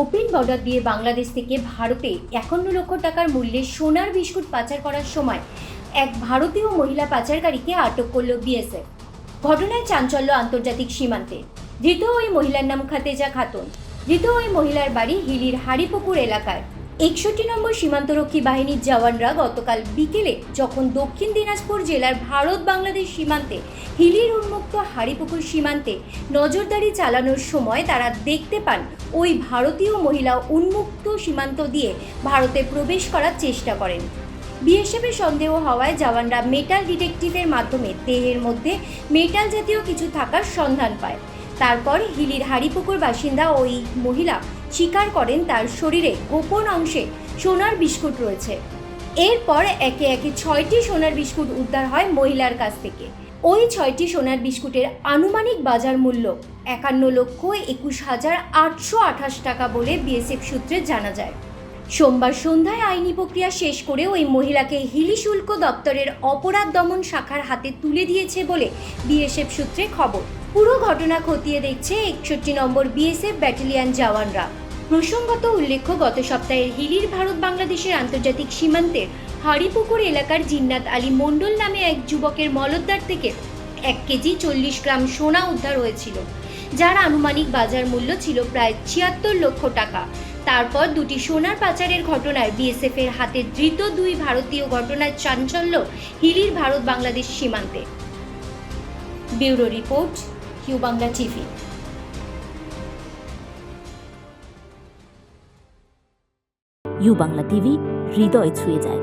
Open border দিয়ে বাংলাদেশ থেকে ভারতে একান্ন লক্ষ টাকার মূল্যে সোনার বিস্কুট পাচার করার সময় এক ভারতীয় মহিলা পাচারকারীকে আটক করল বিএসএফ। ঘটনায় চাঞ্চল্য আন্তর্জাতিক সীমান্তে। ধৃত ওই মহিলার নাম খাতেজা খাতুন। ধৃত ওই মহিলার বাড়ি হিলির হাড়িপুকুর এলাকায়। একষট্টি নম্বর সীমান্তরক্ষী বাহিনীর জওয়ানরা গতকাল বিকেলে যখন দক্ষিণ দিনাজপুর জেলার ভারত বাংলাদেশ সীমান্তে হিলির উন্মুক্ত হাড়িপুকুর সীমান্তে নজরদারি চালানোর সময় তারা দেখতে পান ওই ভারতীয় মহিলা উন্মুক্ত সীমান্ত দিয়ে ভারতে প্রবেশ করার চেষ্টা করেন। বিএসএফের সন্দেহ হওয়ায় জওয়ানরা মেটাল ডিটেকটিভের মাধ্যমে দেহের মধ্যে মেটাল জাতীয় কিছু থাকার সন্ধান পায়। তারপর হিলির হাড়িপুকুর বাসিন্দা ওই মহিলা স্বীকার করেন তার শরীরে গোপন অংশে সোনার বিস্কুট রয়েছে। এরপর একে একে ছয়টি সোনার বিস্কুট উদ্ধার হয় মহিলার কাছ থেকে। ওই ছয়টি সোনার বিস্কুটের আনুমানিক বাজার মূল্য একান্ন লক্ষ একুশ হাজার আটশো আঠাশ টাকা বলে বিএসএফ সূত্রে জানা যায়। সোমবার সন্ধ্যায় আইনি প্রক্রিয়া শেষ করে ওই মহিলাকে হিলি শুল্ক দপ্তরের অপরাধ দমন শাখার হাতে তুলে দিয়েছে বলে বিএসএফ সূত্রে খবর। পুরো ঘটনা খতিয়ে দেখছে একষট্টি নম্বর বিএসএফ ব্যাটালিয়ান জওয়ানরা। প্রসঙ্গত উল্লেখ্য, গত সপ্তাহে হিলির ভারত বাংলাদেশের আন্তর্জাতিক সীমান্তের হাড়িপুকুর এলাকার জিন্নাত আলী মণ্ডল নামে এক যুবকের মলদ্বার থেকে এক কেজি চল্লিশ গ্রাম সোনা উদ্ধার হয়েছিল, যার আনুমানিক বাজার মূল্য ছিল প্রায় ছিয়াত্তর লক্ষ টাকা। তারপর দুটি সোনার পাচারের ঘটনায় বিএসএফ এর হাতে ধৃত দুই ভারতীয় ঘটনায় চাঞ্চল্য হিলির ভারত বাংলাদেশ সীমান্তে। Bureau report, Q Bangla TV. U Bangla TV, হৃদয় ছুঁয়ে যায়।